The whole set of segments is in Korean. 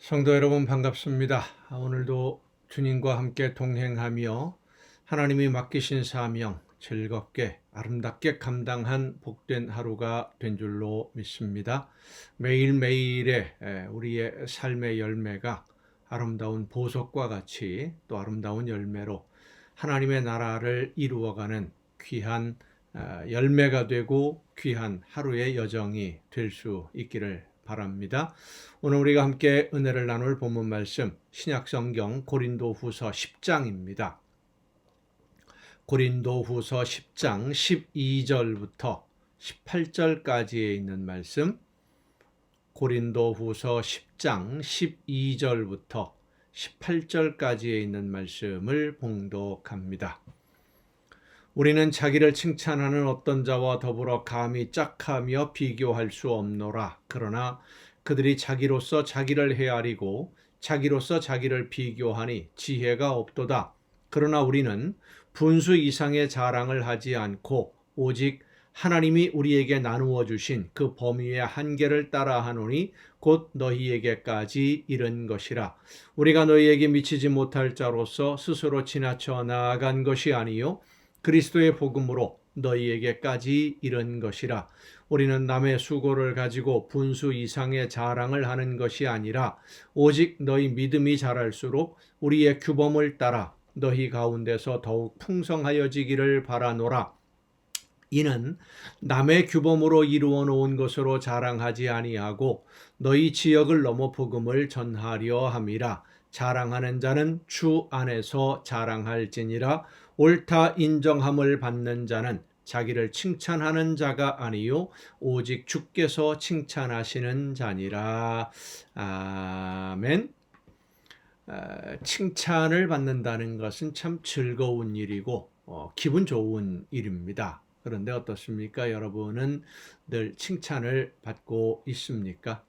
성도 여러분 반갑습니다. 아, 오늘도 주님과 함께 동행하며 하나님이 맡기신 사명 즐겁게 아름답게 감당한 복된 하루가 된 줄로 믿습니다. 매일매일의 에, 우리의 삶의 열매가 아름다운 보석과 같이 또 아름다운 열매로 하나님의 나라를 이루어가는 귀한 아, 열매가 되고 귀한 하루의 여정이 될 수 있기를 바랍니다. 오늘 우리가 함께 은혜를 나눌 본문 말씀 신약성경 고린도후서 10장입니다. 고린도후서 10장 12절부터 18절까지에 있는 말씀 고린도후서 10장 12절부터 18절까지에 있는 말씀을 봉독합니다. 우리는 자기를 칭찬하는 어떤 자와 더불어 감히 짝하며 비교할 수 없노라. 그러나 그들이 자기로서 자기를 헤아리고 자기로서 자기를 비교하니 지혜가 없도다. 그러나 우리는 분수 이상의 자랑을 하지 않고 오직 하나님이 우리에게 나누어 주신 그 범위의 한계를 따라 하노니 곧 너희에게까지 이른 것이라. 우리가 너희에게 미치지 못할 자로서 스스로 지나쳐 나아간 것이 아니요 그리스도의 복음으로 너희에게까지 이른 것이라. 우리는 남의 수고를 가지고 분수 이상의 자랑을 하는 것이 아니라 오직 너희 믿음이 자랄수록 우리의 규범을 따라 너희 가운데서 더욱 풍성하여지기를 바라노라. 이는 남의 규범으로 이루어 놓은 것으로 자랑하지 아니하고 너희 지역을 넘어 복음을 전하려 함이라. 자랑하는 자는 주 안에서 자랑할지니라 옳다 인정함을 받는 자는 자기를 칭찬하는 자가 아니요 오직 주께서 칭찬하시는 자니라 아멘. 아, 칭찬을 받는다는 것은 참 즐거운 일이고 어, 기분 좋은 일입니다. 그런데 어떻습니까? 여러분은 늘 칭찬을 받고 있습니까?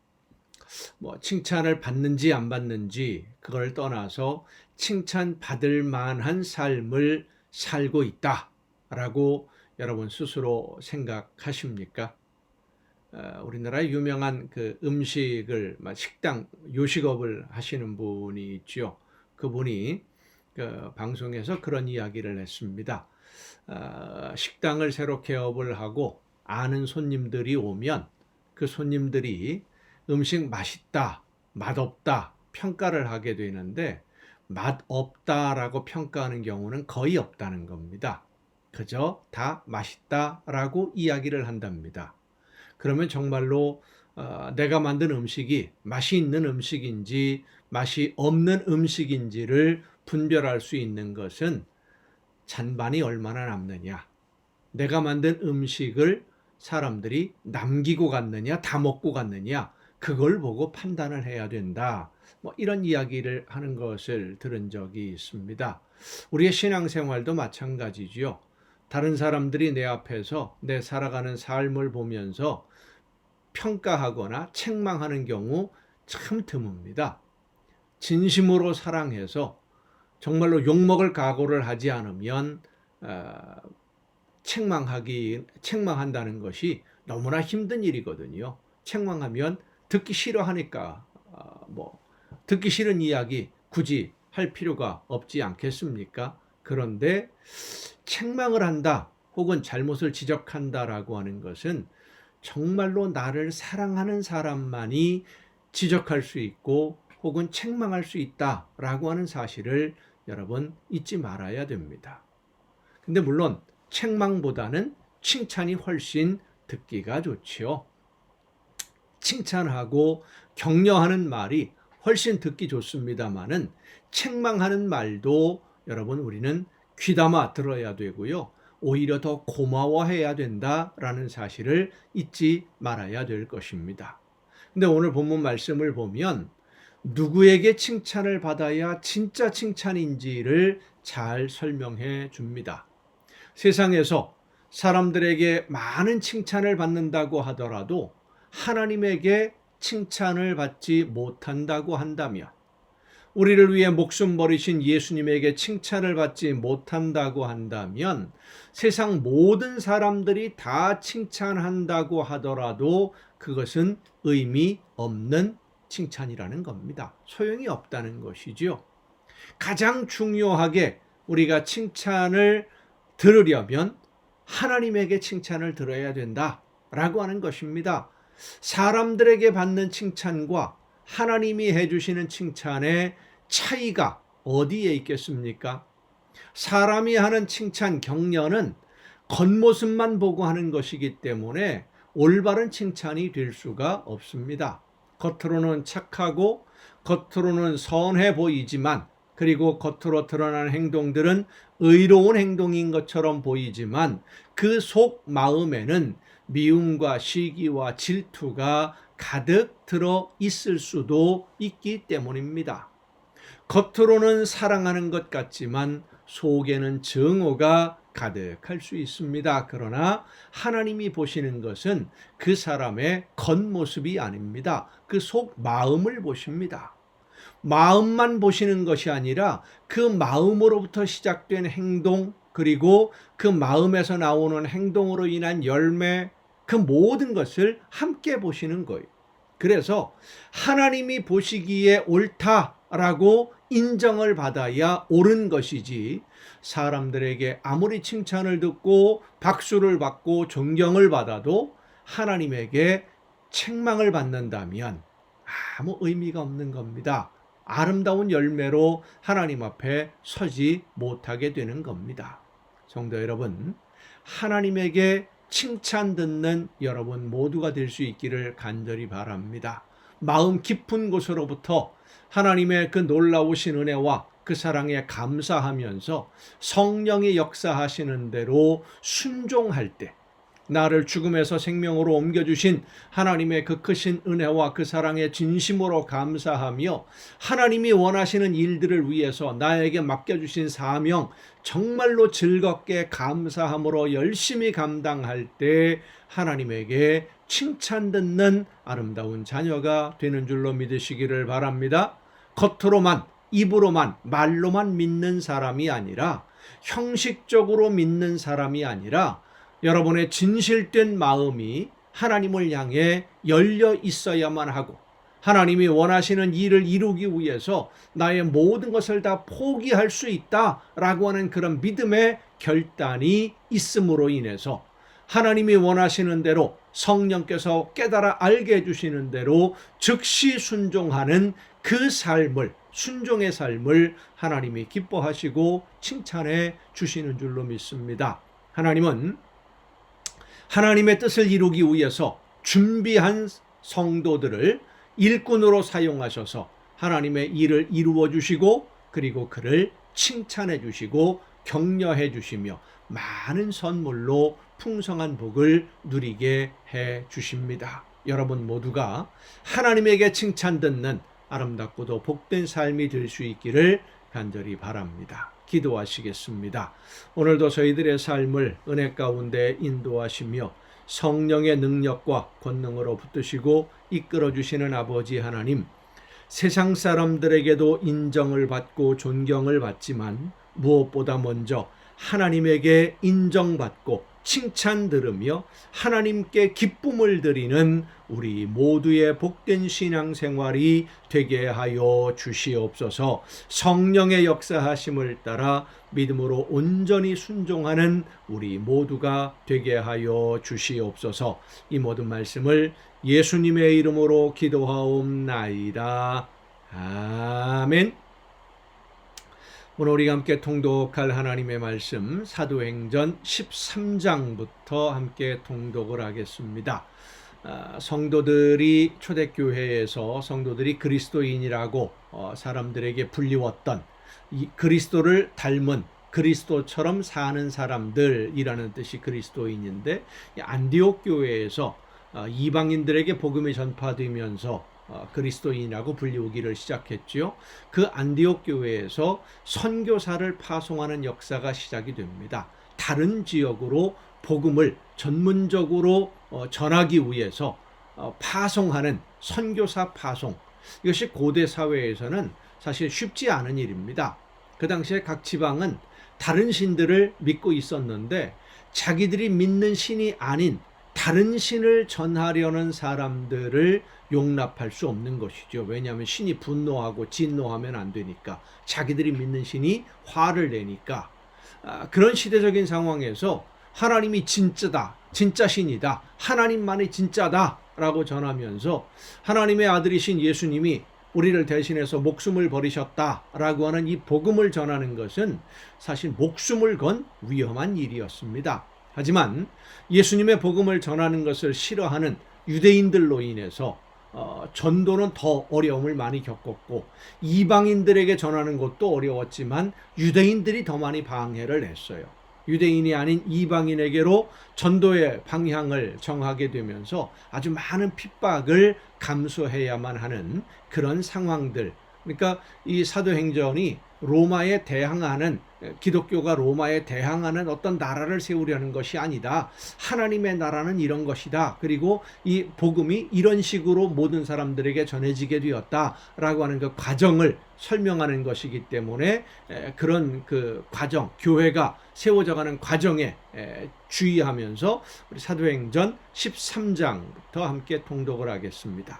뭐 칭찬을 받는지 안 받는지 그걸 떠나서 칭찬 받을 만한 삶을 살고 있다라고 여러분 스스로 생각하십니까? 어, 우리나라 유명한 그 음식을 식당 요식업을 하시는 분이 있죠. 그분이 그 방송에서 그런 이야기를 했습니다. 어, 식당을 새로 개업을 하고 아는 손님들이 오면 그 손님들이 음식 맛있다, 맛없다 평가를 하게 되는데 맛없다라고 평가하는 경우는 거의 없다는 겁니다. 그저 다 맛있다라고 이야기를 한답니다. 그러면 정말로 어, 내가 만든 음식이 맛이 있는 음식인지 맛이 없는 음식인지를 분별할 수 있는 것은 잔반이 얼마나 남느냐. 내가 만든 음식을 사람들이 남기고 갔느냐, 다 먹고 갔느냐, 그걸 보고 판단을 해야 된다. 뭐 이런 이야기를 하는 것을 들은 적이 있습니다. 우리의 신앙생활도 마찬가지지요. 다른 사람들이 내 앞에서 내 살아가는 삶을 보면서 평가하거나 책망하는 경우 참 드뭅니다. 진심으로 사랑해서 정말로 욕먹을 각오를 하지 않으면 어, 책망하기 책망한다는 것이 너무나 힘든 일이거든요. 책망하면 듣기 싫어하니까 어, 뭐 듣기 싫은 이야기 굳이 할 필요가 없지 않겠습니까? 그런데 책망을 한다 혹은 잘못을 지적한다라고 하는 것은 정말로 나를 사랑하는 사람만이 지적할 수 있고 혹은 책망할 수 있다라고 하는 사실을 여러분 잊지 말아야 됩니다. 근데 물론 책망보다는 칭찬이 훨씬 듣기가 좋지요. 칭찬하고 격려하는 말이 훨씬 듣기 좋습니다만은 책망하는 말도 여러분 우리는 귀담아 들어야 되고요. 오히려 더 고마워해야 된다라는 사실을 잊지 말아야 될 것입니다. 근데 오늘 본문 말씀을 보면 누구에게 칭찬을 받아야 진짜 칭찬인지를 잘 설명해 줍니다. 세상에서 사람들에게 많은 칭찬을 받는다고 하더라도 하나님에게 칭찬을 받지 못한다고 한다면 우리를 위해 목숨 버리신 예수님에게 칭찬을 받지 못한다고 한다면 세상 모든 사람들이 다 칭찬한다고 하더라도 그것은 의미 없는 칭찬이라는 겁니다. 소용이 없다는 것이지요. 가장 중요하게 우리가 칭찬을 들으려면 하나님에게 칭찬을 들어야 된다라고 하는 것입니다. 사람들에게 받는 칭찬과 하나님이 해주시는 칭찬의 차이가 어디에 있겠습니까? 사람이 하는 칭찬 격려는 겉모습만 보고 하는 것이기 때문에 올바른 칭찬이 될 수가 없습니다. 겉으로는 착하고 겉으로는 선해 보이지만 그리고 겉으로 드러나는 행동들은 의로운 행동인 것처럼 보이지만 그 속 마음에는 미움과 시기와 질투가 가득 들어 있을 수도 있기 때문입니다. 겉으로는 사랑하는 것 같지만 속에는 증오가 가득할 수 있습니다. 그러나 하나님이 보시는 것은 그 사람의 겉모습이 아닙니다. 그 속 마음을 보십니다. 마음만 보시는 것이 아니라 그 마음으로부터 시작된 행동, 그리고 그 마음에서 나오는 행동으로 인한 열매, 그 모든 것을 함께 보시는 거예요. 그래서 하나님이 보시기에 옳다라고 인정을 받아야 옳은 것이지 사람들에게 아무리 칭찬을 듣고 박수를 받고 존경을 받아도 하나님에게 책망을 받는다면 아무 의미가 없는 겁니다. 아름다운 열매로 하나님 앞에 서지 못하게 되는 겁니다. 성도 여러분, 하나님에게 칭찬 듣는 여러분 모두가 될 수 있기를 간절히 바랍니다. 마음 깊은 곳으로부터 하나님의 그 놀라우신 은혜와 그 사랑에 감사하면서 성령이 역사하시는 대로 순종할 때 나를 죽음에서 생명으로 옮겨주신 하나님의 그 크신 은혜와 그 사랑에 진심으로 감사하며 하나님이 원하시는 일들을 위해서 나에게 맡겨주신 사명 정말로 즐겁게 감사함으로 열심히 감당할 때 하나님에게 칭찬 듣는 아름다운 자녀가 되는 줄로 믿으시기를 바랍니다. 겉으로만 입으로만 말로만 믿는 사람이 아니라 형식적으로 믿는 사람이 아니라 여러분의 진실된 마음이 하나님을 향해 열려 있어야만 하고 하나님이 원하시는 일을 이루기 위해서 나의 모든 것을 다 포기할 수 있다라고 하는 그런 믿음의 결단이 있음으로 인해서 하나님이 원하시는 대로 성령께서 깨달아 알게 해주시는 대로 즉시 순종하는 그 삶을 순종의 삶을 하나님이 기뻐하시고 칭찬해 주시는 줄로 믿습니다. 하나님은 하나님의 뜻을 이루기 위해서 준비한 성도들을 일꾼으로 사용하셔서 하나님의 일을 이루어 주시고 그리고 그를 칭찬해 주시고 격려해 주시며 많은 선물로 풍성한 복을 누리게 해 주십니다. 여러분 모두가 하나님에게 칭찬 듣는 아름답고도 복된 삶이 될 수 있기를 간절히 바랍니다. 기도하시겠습니다. 오늘도 저희들의 삶을 은혜 가운데 인도하시며 성령의 능력과 권능으로 붙드시고 이끌어 주시는 아버지 하나님, 세상 사람들에게도 인정을 받고 존경을 받지만 무엇보다 먼저 하나님에게 인정받고 칭찬 들으며 하나님께 기쁨을 드리는 우리 모두의 복된 신앙 생활이 되게 하여 주시옵소서 성령의 역사하심을 따라 믿음으로 온전히 순종하는 우리 모두가 되게 하여 주시옵소서 이 모든 말씀을 예수님의 이름으로 기도하옵나이다. 아멘. 오늘 우리가 함께 통독할 하나님의 말씀 사도행전 13장부터 함께 통독을 하겠습니다. 아, 성도들이 초대교회에서 성도들이 그리스도인이라고 어, 사람들에게 불리웠던 그리스도를 닮은 그리스도처럼 사는 사람들이라는 뜻이 그리스도인인데 안디옥 교회에서 어, 이방인들에게 복음이 전파되면서 어, 그리스도인이라고 불리우기를 시작했지요. 그 안디옥 교회에서 선교사를 파송하는 역사가 시작이 됩니다. 다른 지역으로 복음을 전문적으로 어, 전하기 위해서 어, 파송하는 선교사 파송 이것이 고대 사회에서는 사실 쉽지 않은 일입니다. 그 당시에 각 지방은 다른 신들을 믿고 있었는데 자기들이 믿는 신이 아닌 다른 신을 전하려는 사람들을 용납할 수 없는 것이죠. 왜냐하면 신이 분노하고 진노하면 안 되니까 자기들이 믿는 신이 화를 내니까 아, 그런 시대적인 상황에서 하나님이 진짜다, 진짜 신이다, 하나님만이 진짜다라고 전하면서 하나님의 아들이신 예수님이 우리를 대신해서 목숨을 버리셨다라고 하는 이 복음을 전하는 것은 사실 목숨을 건 위험한 일이었습니다. 하지만 예수님의 복음을 전하는 것을 싫어하는 유대인들로 인해서 어, 전도는 더 어려움을 많이 겪었고 이방인들에게 전하는 것도 어려웠지만 유대인들이 더 많이 방해를 했어요. 유대인이 아닌 이방인에게로 전도의 방향을 정하게 되면서 아주 많은 핍박을 감수해야만 하는 그런 상황들. 그러니까 이 사도행전이 로마에 대항하는 기독교가 로마에 대항하는 어떤 나라를 세우려는 것이 아니다. 하나님의 나라는 이런 것이다. 그리고 이 복음이 이런 식으로 모든 사람들에게 전해지게 되었다라고 하는 그 과정을 설명하는 것이기 때문에 그런 그 과정, 교회가 세워져 가는 과정에 주의하면서 우리 사도행전 13장부터 함께 통독을 하겠습니다.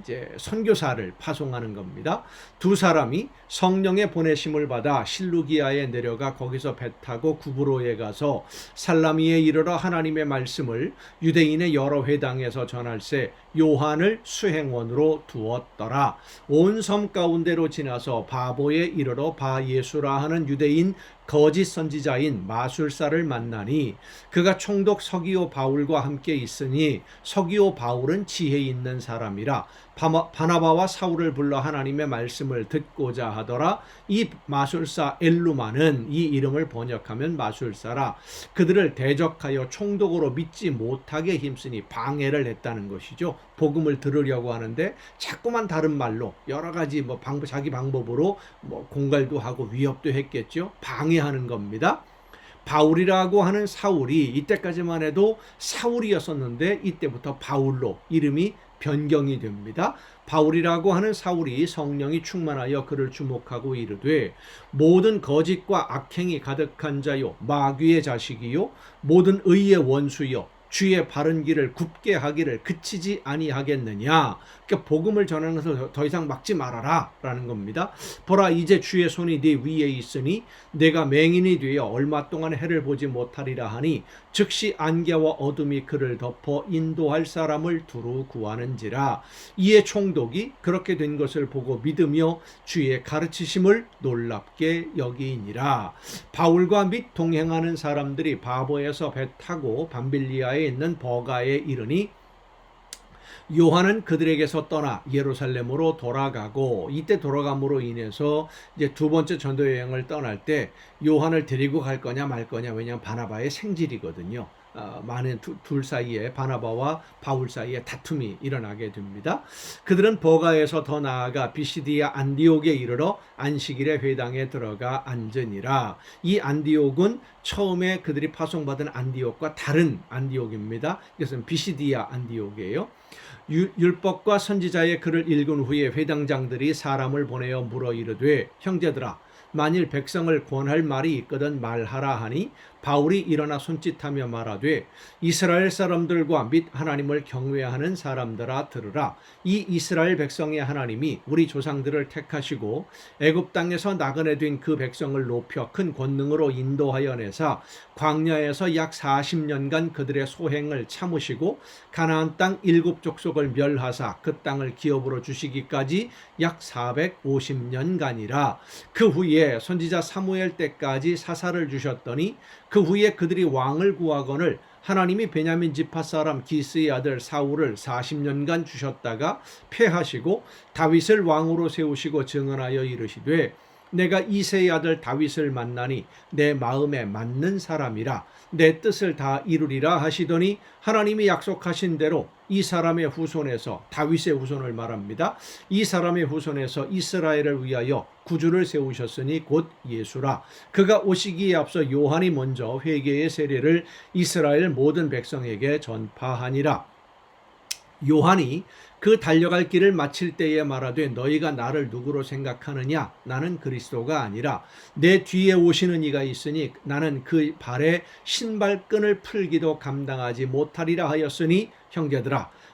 이제 선교사를 파송하는 겁니다. 두 사람이 성령의 보내심을 받아 실루기아에 내려가 거기서 배 타고 구브로에 가서 살라미에 이르러 하나님의 말씀을 유대인의 여러 회당에서 전할세 요한을 수행원으로 두었더라. 온 섬 가운데로 지나서 바보에 이르러 바 예수라 하는 유대인 거짓 선지자인 마술사를 만나니 그가 총독 서기오 바울과 함께 있으니 서기오 바울은 지혜 있는 사람이라 바나바와 사울을 불러 하나님의 말씀을 듣고자 하더라. 이 마술사 엘루마는 이 이름을 번역하면 마술사라. 그들을 대적하여 총독으로 믿지 못하게 힘쓰니 방해를 했다는 것이죠. 복음을 들으려고 하는데 자꾸만 다른 말로 여러 가지 뭐 방법 자기 방법으로 뭐 공갈도 하고 위협도 했겠죠. 방해하는 겁니다. 바울이라고 하는 사울이 이때까지만 해도 사울이었었는데 이때부터 바울로 이름이 변경이 됩니다. 바울이라고 하는 사울이 성령이 충만하여 그를 주목하고 이르되 모든 거짓과 악행이 가득한 자요 마귀의 자식이요 모든 의의 원수요 주의 바른 길을 굽게 하기를 그치지 아니하겠느냐. 그러니까 복음을 전하는 것을 더 이상 막지 말아라라는 겁니다. 보라 이제 주의 손이 네 위에 있으니 내가 맹인이 되어 얼마 동안 해를 보지 못하리라 하니 즉시 안개와 어둠이 그를 덮어 인도할 사람을 두루 구하는지라. 이에 총독이 그렇게 된 것을 보고 믿으며 주의 가르치심을 놀랍게 여기니라. 바울과 및 동행하는 사람들이 바보에서 배 타고 밤빌리아에 있는 버가에 이르니 요한은 그들에게서 떠나 예루살렘으로 돌아가고 이때 돌아감으로 인해서 이제 두 번째 전도 여행을 떠날 때 요한을 데리고 갈 거냐 말 거냐 왜냐하면 바나바의 생질이거든요. 어, 많은 두, 둘 사이에 바나바와 바울 사이에 다툼이 일어나게 됩니다. 그들은 버가에서 더 나아가 비시디아 안디옥에 이르러 안식일의 회당에 들어가 앉으니라. 이 안디옥은 처음에 그들이 파송받은 안디옥과 다른 안디옥입니다. 이것은 비시디아 안디옥이에요. 율법과 선지자의 글을 읽은 후에 회당장들이 사람을 보내어 물어 이르되 형제들아 만일 백성을 권할 말이 있거든 말하라 하니 바울이 일어나 손짓하며 말하되 이스라엘 사람들과 및 하나님을 경외하는 사람들아 들으라. 이 이스라엘 백성의 하나님이 우리 조상들을 택하시고 애굽 땅에서 나그네 된 그 백성을 높여 큰 권능으로 인도하여 내사 광야에서 약 40년간 그들의 소행을 참으시고 가나안 땅 일곱 족속을 멸하사 그 땅을 기업으로 주시기까지 약 450년간이라. 그 후에 선지자 사무엘 때까지 사사를 주셨더니 그 후에 그들이 왕을 구하거늘 하나님이 베냐민 지파 사람 기스의 아들 사울을 40년간 주셨다가 패하시고 다윗을 왕으로 세우시고 증언하여 이르시되 내가 이세의 아들 다윗을 만나니 내 마음에 맞는 사람이라 내 뜻을 다 이루리라 하시더니 하나님이 약속하신 대로 이 사람의 후손에서 다윗의 후손을 말합니다. 이 사람의 후손에서 이스라엘을 위하여 구주를 세우셨으니 곧 예수라. 그가 오시기에 앞서 요한이 먼저 회개의 세례를 이스라엘 모든 백성에게 전파하니라. 요한이 그 달려갈 길을 마칠 때에 말하되 너희가 나를 누구로 생각하느냐? 나는 그리스도가 아니라 내 뒤에 오시는 이가 있으니 나는 그 발에 신발끈을 풀기도 감당하지 못하리라 하였으니 형제들아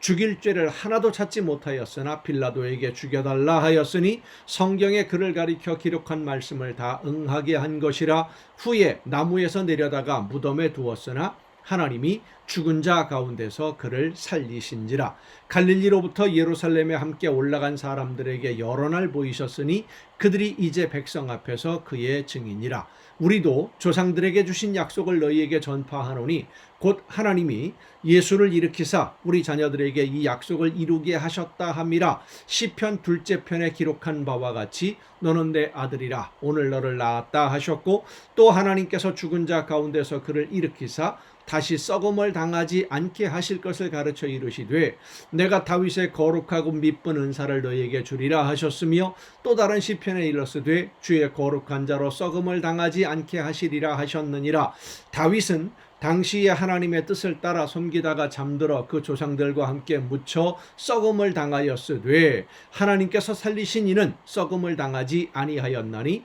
죽일 죄를 하나도 찾지 못하였으나 빌라도에게 죽여달라 하였으니 성경에 그를 가리켜 기록한 말씀을 다 응하게 한 것이라 후에 나무에서 내려다가 무덤에 두었으나 하나님이 죽은 자 가운데서 그를 살리신지라. 갈릴리로부터 예루살렘에 함께 올라간 사람들에게 여러 날 보이셨으니 그들이 이제 백성 앞에서 그의 증인이라 우리도 조상들에게 주신 약속을 너희에게 전파하노니 곧 하나님이 예수를 일으키사 우리 자녀들에게 이 약속을 이루게 하셨다 함이라 시편 둘째 편에 기록한 바와 같이 너는 내 아들이라 오늘 너를 낳았다 하셨고 또 하나님께서 죽은 자 가운데서 그를 일으키사 다시 썩음을 당하지 않게 하실 것을 가르쳐 이르시되 내가 다윗의 거룩하고 미쁜 은사를 너희에게 주리라 하셨으며 또 다른 시편에 일렀으되 주의 거룩한 자로 썩음을 당하지 않게 하시리라 하셨느니라. 다윗은 당시에 하나님의 뜻을 따라 섬기다가 잠들어 그 조상들과 함께 묻혀 썩음을 당하였으되 하나님께서 살리신 이는 썩음을 당하지 아니하였나니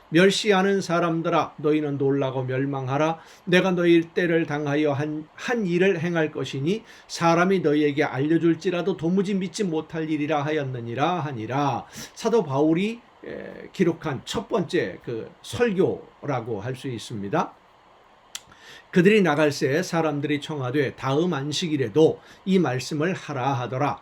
멸시하는 사람들아 너희는 놀라고 멸망하라 내가 너희 때를 당하여 한, 한 일을 행할 것이니 사람이 너희에게 알려줄지라도 도무지 믿지 못할 일이라 하였느니라 하니라 사도 바울이 에, 기록한 첫 번째 그 설교라고 할 수 있습니다. 그들이 나갈새 사람들이 청하되 다음 안식일에도 이 말씀을 하라 하더라.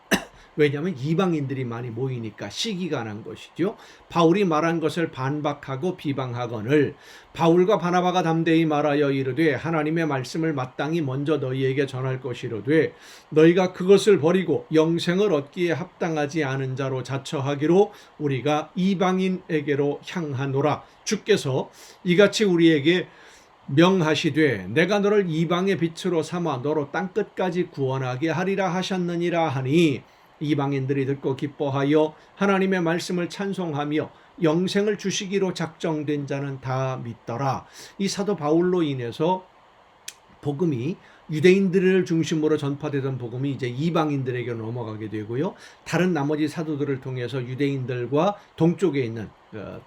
왜냐하면 이방인들이 많이 모이니까 시기가 난 것이죠. 바울이 말한 것을 반박하고 비방하거늘 바울과 바나바가 담대히 말하여 이르되 하나님의 말씀을 마땅히 먼저 너희에게 전할 것이로되 너희가 그것을 버리고 영생을 얻기에 합당하지 않은 자로 자처하기로 우리가 이방인에게로 향하노라 주께서 이같이 우리에게 명하시되 내가 너를 이방의 빛으로 삼아 너로 땅 끝까지 구원하게 하리라 하셨느니라 하니 이방인들이 듣고 기뻐하여 하나님의 말씀을 찬송하며 영생을 주시기로 작정된 자는 다 믿더라. 이 사도 바울로 인해서 복음이 유대인들을 중심으로 전파되던 복음이 이제 이방인들에게 넘어가게 되고요. 다른 나머지 사도들을 통해서 유대인들과 동쪽에 있는 어,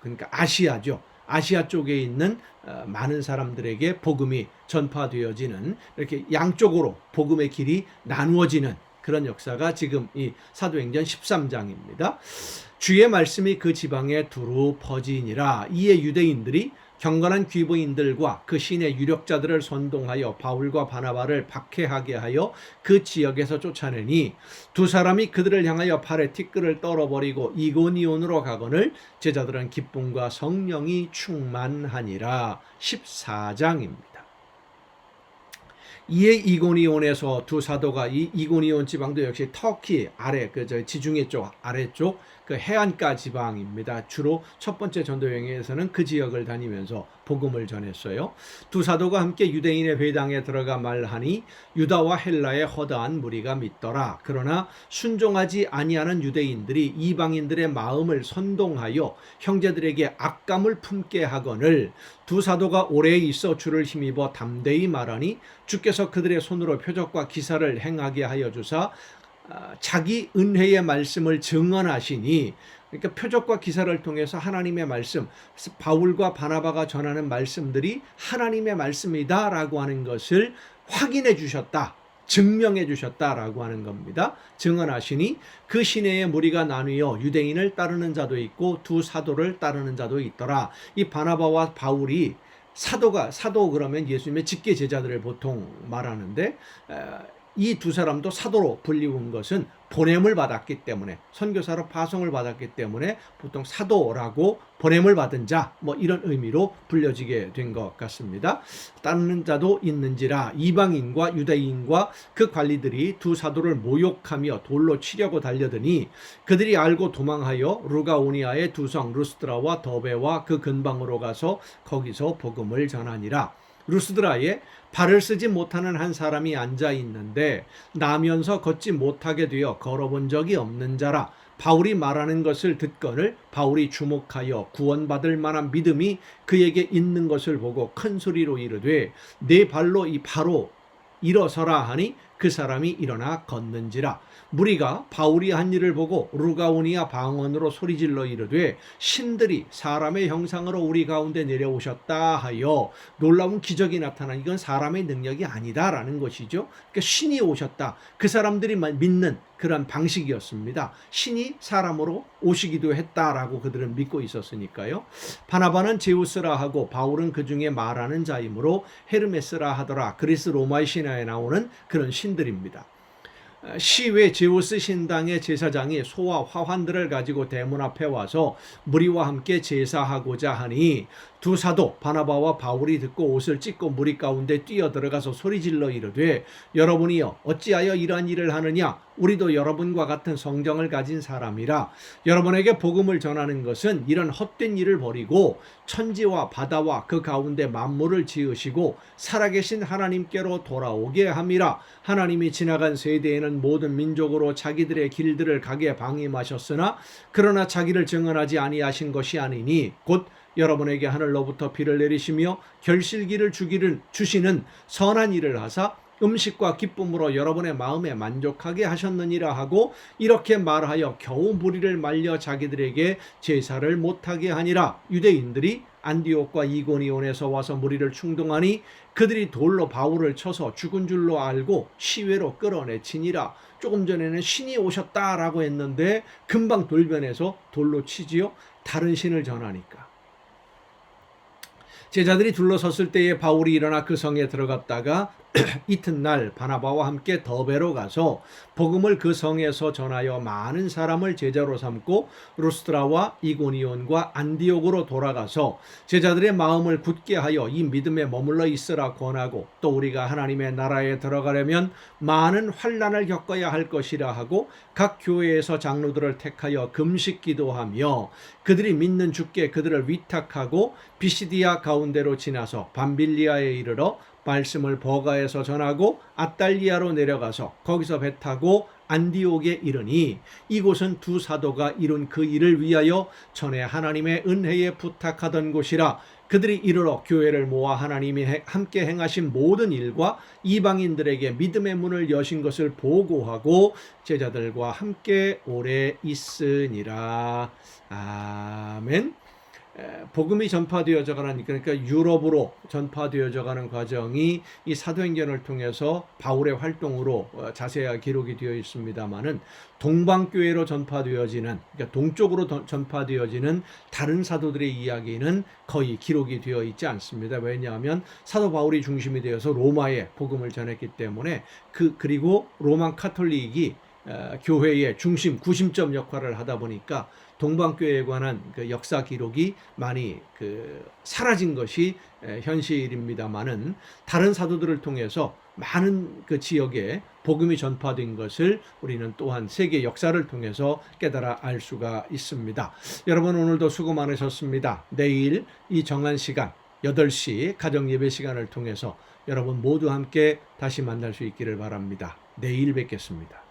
그러니까 아시아죠. 아시아 쪽에 있는 어, 많은 사람들에게 복음이 전파되어지는 이렇게 양쪽으로 복음의 길이 나누어지는 그런 역사가 지금 이 사도행전 13장입니다. 주의 말씀이 그 지방에 두루 퍼지니라 이에 유대인들이 경건한 귀부인들과 그 신의 유력자들을 선동하여 바울과 바나바를 박해하게 하여 그 지역에서 쫓아내니 두 사람이 그들을 향하여 팔에 티끌을 떨어버리고 이고니온으로 가거늘 제자들은 기쁨과 성령이 충만하니라 14장입니다. 이에 이고니온에서 두 사도가 이 이고니온 지방도 역시 터키 아래 그 저 지중해 쪽 아래쪽 그 해안가 지방입니다. 주로 첫 번째 전도 여행에서는 그 지역을 다니면서 복음을 전했어요. 두 사도가 함께 유대인의 회당에 들어가 말하니 유다와 헬라의 허다한 무리가 믿더라. 그러나 순종하지 아니하는 유대인들이 이방인들의 마음을 선동하여 형제들에게 악감을 품게 하거늘 두 사도가 오래 있어 주를 힘입어 담대히 말하니 주께서 그들의 손으로 표적과 기사를 행하게 하여 주사 아, 자기 은혜의 말씀을 증언하시니 그러니까 표적과 기사를 통해서 하나님의 말씀, 바울과 바나바가 전하는 말씀들이 하나님의 말씀이다라고 하는 것을 확인해 주셨다. 증명해 주셨다라고 하는 겁니다. 증언하시니 그 시내의 무리가 나뉘어 유대인을 따르는 자도 있고 두 사도를 따르는 자도 있더라. 이 바나바와 바울이 사도가 사도 그러면 예수님의 직계 제자들을 보통 말하는데 이 두 사람도 사도로 불리운 것은 보냄을 받았기 때문에 선교사로 파송을 받았기 때문에 보통 사도라고 보냄을 받은 자 뭐 이런 의미로 불려지게 된 것 같습니다. 따르는 자도 있는지라 이방인과 유대인과 그 관리들이 두 사도를 모욕하며 돌로 치려고 달려드니 그들이 알고 도망하여 루가오니아의 두 성 루스드라와 더베와 그 근방으로 가서 거기서 복음을 전하니라. 루스드라에 발을 쓰지 못하는 한 사람이 앉아 있는데 나면서 걷지 못하게 되어 걸어본 적이 없는 자라 바울이 말하는 것을 듣거늘 바울이 주목하여 구원받을 만한 믿음이 그에게 있는 것을 보고 큰 소리로 이르되 내 발로 이 바로 일어서라 하니 그 사람이 일어나 걷는지라 무리가 바울이 한 일을 보고 루가오니아 방언으로 소리질러 이르되 신들이 사람의 형상으로 우리 가운데 내려오셨다 하여 놀라운 기적이 나타나 이건 사람의 능력이 아니다라는 것이죠. 그러니까 신이 오셨다. 그 사람들이 믿는 그런 방식이었습니다. 신이 사람으로 오시기도 했다라고 그들은 믿고 있었으니까요. 바나바는 제우스라 하고 바울은 그 중에 말하는 자이므로 헤르메스라 하더라. 그리스 로마의 신화에 나오는 그런 신들입니다. 시외 제우스 신당의 제사장이 소와 화환들을 가지고 대문 앞에 와서 무리와 함께 제사하고자 하니 두 사도 바나바와 바울이 듣고 옷을 찢고 무리 가운데 뛰어 들어가서 소리질러 이르되 여러분이여 어찌하여 이러한 일을 하느냐? 우리도 여러분과 같은 성정을 가진 사람이라. 여러분에게 복음을 전하는 것은 이런 헛된 일을 버리고 천지와 바다와 그 가운데 만물을 지으시고 살아계신 하나님께로 돌아오게 함이라. 하나님이 지나간 세대에는 모든 민족으로 자기들의 길들을 가게 방임하셨으나 그러나 자기를 증언하지 아니하신 것이 아니니 곧 여러분에게 하늘로부터 비를 내리시며 결실기를 주기를 주시는 선한 일을 하사 음식과 기쁨으로 여러분의 마음에 만족하게 하셨느니라 하고 이렇게 말하여 겨우 무리를 말려 자기들에게 제사를 못하게 하니라. 유대인들이 안디옥과 이고니온에서 와서 무리를 충동하니 그들이 돌로 바울을 쳐서 죽은 줄로 알고 시외로 끌어내치니라. 조금 전에는 신이 오셨다라고 했는데 금방 돌변해서 돌로 치지요. 다른 신을 전하니까 제자들이 둘러섰을 때에 바울이 일어나 그 성에 들어갔다가 이튿날 바나바와 함께 더베로 가서 복음을 그 성에서 전하여 많은 사람을 제자로 삼고 루스트라와 이고니온과 안디옥으로 돌아가서 제자들의 마음을 굳게 하여 이 믿음에 머물러 있으라 권하고 또 우리가 하나님의 나라에 들어가려면 많은 환란을 겪어야 할 것이라 하고 각 교회에서 장로들을 택하여 금식 기도하며 그들이 믿는 주께 그들을 위탁하고 비시디아 가운데로 지나서 밤빌리아에 이르러 말씀을 버가에서 전하고 아달리아로 내려가서 거기서 배 타고 안디옥에 이르니 이곳은 두 사도가 이룬 그 일을 위하여 전에 하나님의 은혜에 부탁하던 곳이라 그들이 이르러 교회를 모아 하나님이 함께 행하신 모든 일과 이방인들에게 믿음의 문을 여신 것을 보고하고 제자들과 함께 오래 있으니라. 아멘. 복음이 전파되어져 가는 그러니까 유럽으로 전파되어져 가는 과정이 이 사도행전을 통해서 바울의 활동으로 어, 자세하게 기록이 되어 있습니다만은 동방교회로 전파되어지는 그러니까 동쪽으로 전파되어지는 다른 사도들의 이야기는 거의 기록이 되어 있지 않습니다. 왜냐하면 사도 바울이 중심이 되어서 로마에 복음을 전했기 때문에 그 그리고 로만 카톨릭이 어, 교회의 중심 구심점 역할을 하다 보니까 동방교회에 관한 그 역사 기록이 많이 그 사라진 것이 현실입니다만은 다른 사도들을 통해서 많은 그 지역에 복음이 전파된 것을 우리는 또한 세계 역사를 통해서 깨달아 알 수가 있습니다. 여러분 오늘도 수고 많으셨습니다. 내일 이 정한 시간 8시 가정 예배 시간을 통해서 여러분 모두 함께 다시 만날 수 있기를 바랍니다. 내일 뵙겠습니다.